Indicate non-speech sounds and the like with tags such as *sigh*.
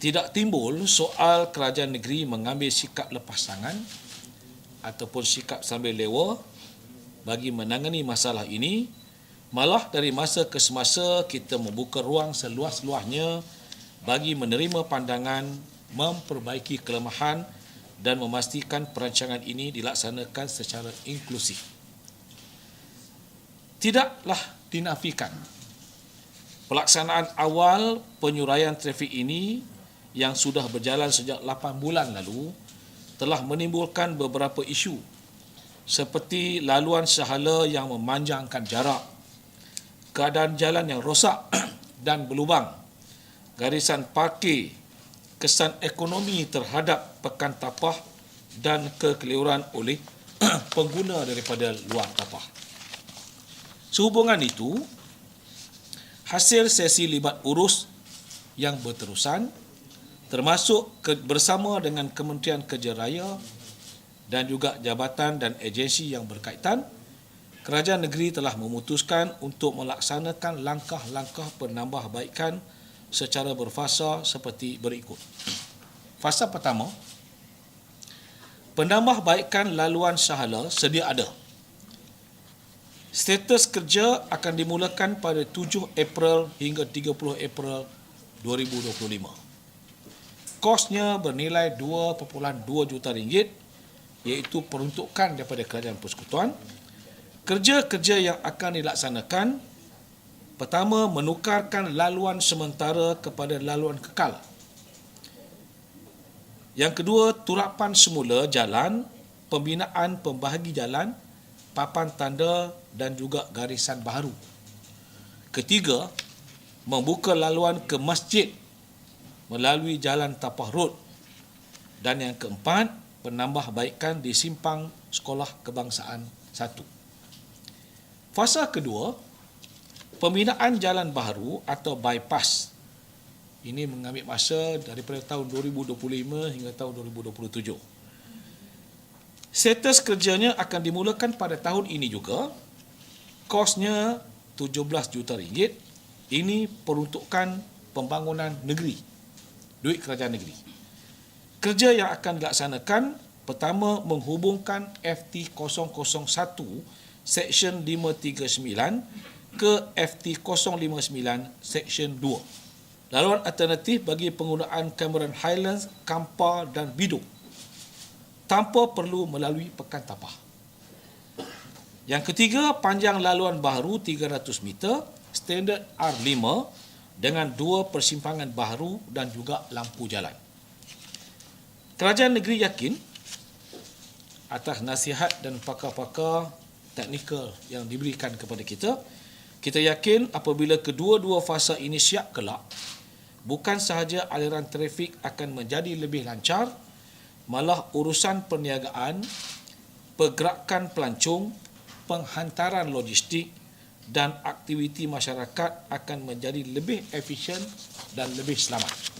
tidak timbul soal kerajaan negeri mengambil sikap lepas tangan ataupun sikap sambil lewa bagi menangani masalah ini malah dari masa ke semasa kita membuka ruang seluas-luasnya bagi menerima pandangan memperbaiki kelemahan dan memastikan perancangan ini dilaksanakan secara inklusif. Tidaklah dinafikan pelaksanaan awal penyuraian trafik ini yang sudah berjalan sejak 8 bulan lalu telah menimbulkan beberapa isu seperti laluan sahala yang memanjangkan jarak, keadaan jalan yang rosak *clears throat* dan berlubang, garisan parkir, kesan ekonomi terhadap pekan tapah dan kekeliruan oleh *clears throat* pengguna daripada luar tapah. Sehubungan itu, hasil sesi libat urus yang berterusan termasuk ke, bersama dengan Kementerian Kerja Raya dan juga jabatan dan agensi yang berkaitan, kerajaan negeri telah memutuskan untuk melaksanakan langkah-langkah penambahbaikan secara berfasa seperti berikut. Fasa pertama, penambahbaikan laluan sahala sedia ada. Status kerja akan dimulakan pada 7 April hingga 30 April 2025. Kosnya bernilai 2.2 juta ringgit iaitu peruntukan daripada kerajaan persekutuan. Kerja-kerja yang akan dilaksanakan pertama menukarkan laluan sementara kepada laluan kekal. Yang kedua, turapan semula jalan, pembinaan pembahagi jalan, papan tanda dan juga garisan baru. Ketiga, membuka laluan ke masjid melalui jalan Tapah Road. Dan yang keempat, penambahbaikan di simpang Sekolah Kebangsaan 1. Fasa kedua, pembinaan jalan baru atau bypass. Ini mengambil masa daripada tahun 2025 hingga tahun 2027. Status kerjanya akan dimulakan pada tahun ini juga. Kosnya 17 juta ringgit. Ini peruntukan pembangunan negeri. Duit kerajaan negeri. Kerja yang akan dilaksanakan pertama menghubungkan FT 001 Section 539 ke FT 059 Section 2. Laluan alternatif bagi penggunaan Cameron Highlands, Kampar dan Biduk tanpa perlu melalui Pekan Tapah. Yang ketiga, panjang laluan baru 300 meter, standard R5 dengan dua persimpangan baru dan juga lampu jalan. Kerajaan negeri yakin atas nasihat dan pakar-pakar teknikal yang diberikan kepada kita, kita yakin apabila kedua-dua fasa ini siap kelak, bukan sahaja aliran trafik akan menjadi lebih lancar, malah urusan perniagaan, pergerakan pelancong, penghantaran logistik dan aktiviti masyarakat akan menjadi lebih efisien dan lebih selamat.